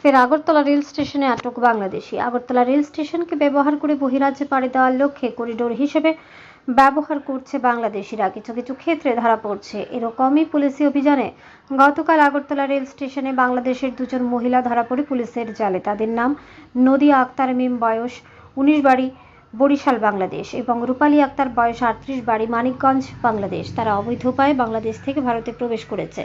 ফের আগরতলা রেল স্টেশনে আটক বাংলাদেশি। আগরতলা রেল স্টেশনকে ব্যবহার করে বহিরাজ্যে পাড়ি দেওয়ার লক্ষ্যে করিডোর হিসেবে ব্যবহার করছে বাংলাদেশিরা। কিছু কিছু ক্ষেত্রে ধরা পড়ছে। এরকমই পুলিশি অভিযানে গতকাল আগরতলা রেল স্টেশনে বাংলাদেশের দুজন মহিলা ধরা পড়ে পুলিশের জালে। তাদের নাম নদী আক্তার মিম বয়স উনিশ বাড়ি বরিশাল, বাংলাদেশ এবং রূপালী আক্তার বয়স আটত্রিশ, বাড়ি মানিকগঞ্জ, বাংলাদেশ। তারা অবৈধ উপায়ে বাংলাদেশ থেকে ভারতে প্রবেশ করেছে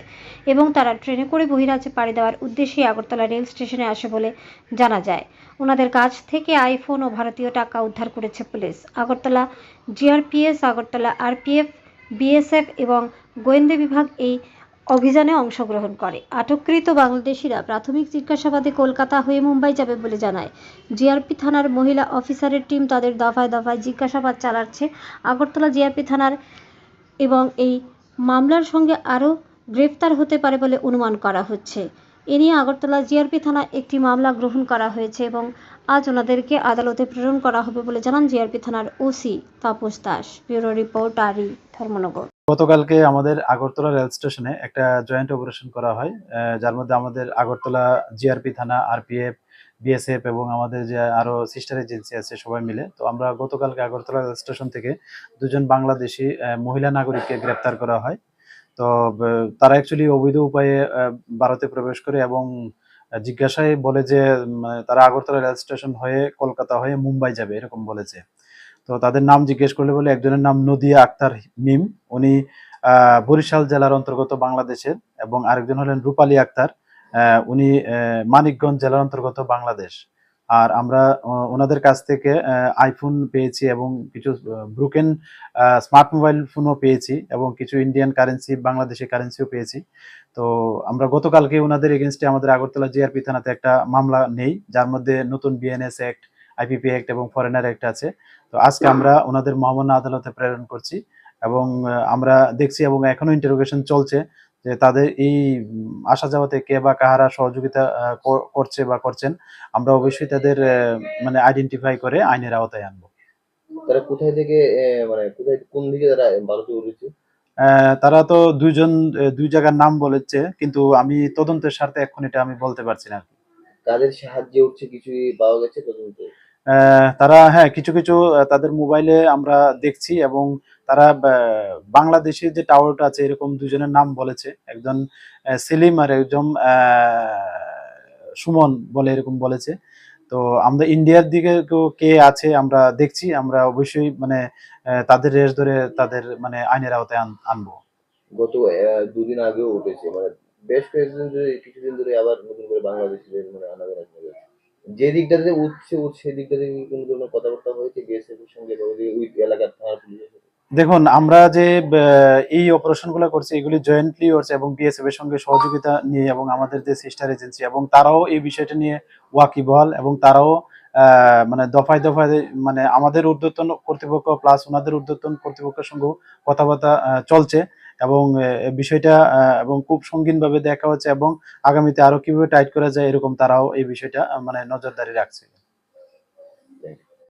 এবং তারা ট্রেনে করে বহিরাজ্যে পাড়ি দেওয়ার উদ্দেশ্যে আগরতলা রেল স্টেশনে আসে বলে জানা যায়। ওনাদের কাছ থেকে আইফোন ও ভারতীয় টাকা উদ্ধার করেছে police. Agartala GRPS, Agartala RPF, BSF এবং গোয়েন্দা বিভাগ এই অভিযানে অংশগ্রহণ করে। আটককৃত বাংলাদেশিরা প্রাথমিক জিজ্ঞাসাবাদে কলকাতা হয়ে মুম্বাই যাবে বলে জানায়। জিআরপি থানার মহিলা অফিসারের টিম তাদের দফায় দফায় জিজ্ঞাসাবাদ চালাচ্ছে। আগরতলা জিআরপি থানার এবং এই মামলার সঙ্গে আরও গ্রেফতার হতে পারে বলে অনুমান করা হচ্ছে। এ নিয়ে আগরতলা জিআরপি থানা একটি মামলা গ্রহণ করা হয়েছে এবং আজ ওনাদেরকে আদালতে প্রেরণ করা হবে বলে জানান জিআরপি থানার OC Tapas Das. Bureau report, আরি, ধর্মনগর। গতকালকে আমাদের আগরতলা রেল স্টেশনে একটা জয়েন্ট অপারেশন করা হয় যার মধ্যে আমাদের আগরতলা জিআরপি থানা, আরপিএফ, বিএসএফ এবং আমাদের যে আরও সিস্টার এজেন্সি আছে সবাই মিলে। তো আমরা গতকালকে আগরতলা রেল স্টেশন থেকে দুজন বাংলাদেশি মহিলা নাগরিককে গ্রেপ্তার করা হয়। তো তারা অ্যাকচুয়ালি অবৈধ উপায়ে ভারতে প্রবেশ করে এবং জিজ্ঞাসায় বলে যে তারা আগরতলা রেল স্টেশন হয়ে কলকাতা হয়ে মুম্বাই যাবে, এরকম বলেছে। তো তাদের নাম জিজ্ঞেস করলে বলে, একজনের নাম নদিয়া আক্তার মিম। উনি বরিশাল জেলার অন্তর্গত বাংলাদেশের এবং আরেকজন হলেন রূপালী আক্তার। উনি মানিকগঞ্জ জেলার অন্তর্গত বাংলাদেশ। আর আমরা ওনাদের কাছ থেকে আইফোন পেয়েছি এবং কিছু ব্রুকেন স্মার্ট মোবাইল ফোনও পেয়েছি এবং কিছু ইন্ডিয়ান কারেন্সি বাংলাদেশি কারেন্সিও পেয়েছি। তো আমরা গতকালকে ওনাদের এগেনস্টে আমাদের আগরতলা জিআরপি থানাতে একটা মামলা নেই, যার মধ্যে নতুন বিএনএস অ্যাক্ট আইপিপি অ্যাক্ট এবং ফরেনার অ্যাক্ট আছে। তো আজকে আমরা ওনাদের মহামান্য আদালতে প্রেরণ করছি এবং আমরা দেখছি এবং এখনও ইন্টারোগেশন চলছে। যে তাদের এই আসা যাওয়াতে কে বা কাহারা সহযোগিতা করছে বা করছেন আমরা অবশ্যই তাদের মানে আইডেন্টিফাই করে আইনের আওতায় আনব। তারা কোথায় থেকে মানে কোথায় কোন দিকে তারা ভারতে উঠেছে? তারা তো দুইজন দুই জায়গার নাম বলেছে কিন্তু আমি তদন্তের স্বার্থে এখন এটা আমি বলতে পারছি না তাদের সাহায্যে উঠছে কিছুই পাওয়া গেছে তদন্ত? তারা হ্যাঁ কিছু কিছু তাদের মোবাইলে আমরা দেখছি এবং তারা আহ, বাংলাদেশের যে টাওয়ারটা আছে এরকম দুজনের নাম বলেছে। একজন সেলিম আর একজন সুমন বলে এরকম বলেছে। তো আমরা ইন্ডিয়ার দিকে কে আছে আমরা দেখছি। আমরা অবশ্যই মানে তাদের রেস ধরে তাদের মানে আইনের আওতায় আন- আনব। গত দুদিন আগেও উঠেছে। মানে বেশ কয়েকদিন ধরে কিছুদিন ধরে আবার নতুন করে বাংলাদেশিদের মানে আনাগোনা। যে দিকটাতে উঠছে সেই দিকটা থেকে কি কোনো ধরনের কথাবার্তা হয়েছে? বিএসএফ এর সঙ্গে ওই এলাকার থানার পুলিশের দেখুন, আমরা যে এই অপারেশনগুলো করছি, এগুলি জয়েন্টলি করছে এবং বিএসএফ এর সঙ্গে সহযোগিতা নিয়ে এবং আমাদের যে সিস্টার এজেন্সি এবং তারাও এই বিষয়টা নিয়ে ওয়াকিবহাল এবং তারাও মানে দফায় দফায় মানে আমাদের ঊর্ধ্বতন কর্তৃপক্ষ প্লাস ওনাদের ঊর্ধ্বতন কর্তৃপক্ষের সঙ্গেও কথাবার্তা চলছে। এবং বিষয়টা এবং খুব সঙ্গীনভাবে দেখা হচ্ছে এবং আগামীতে আরও কীভাবে টাইট করা যায় এরকম তারাও এই বিষয়টা মানে নজরদারি রাখছে।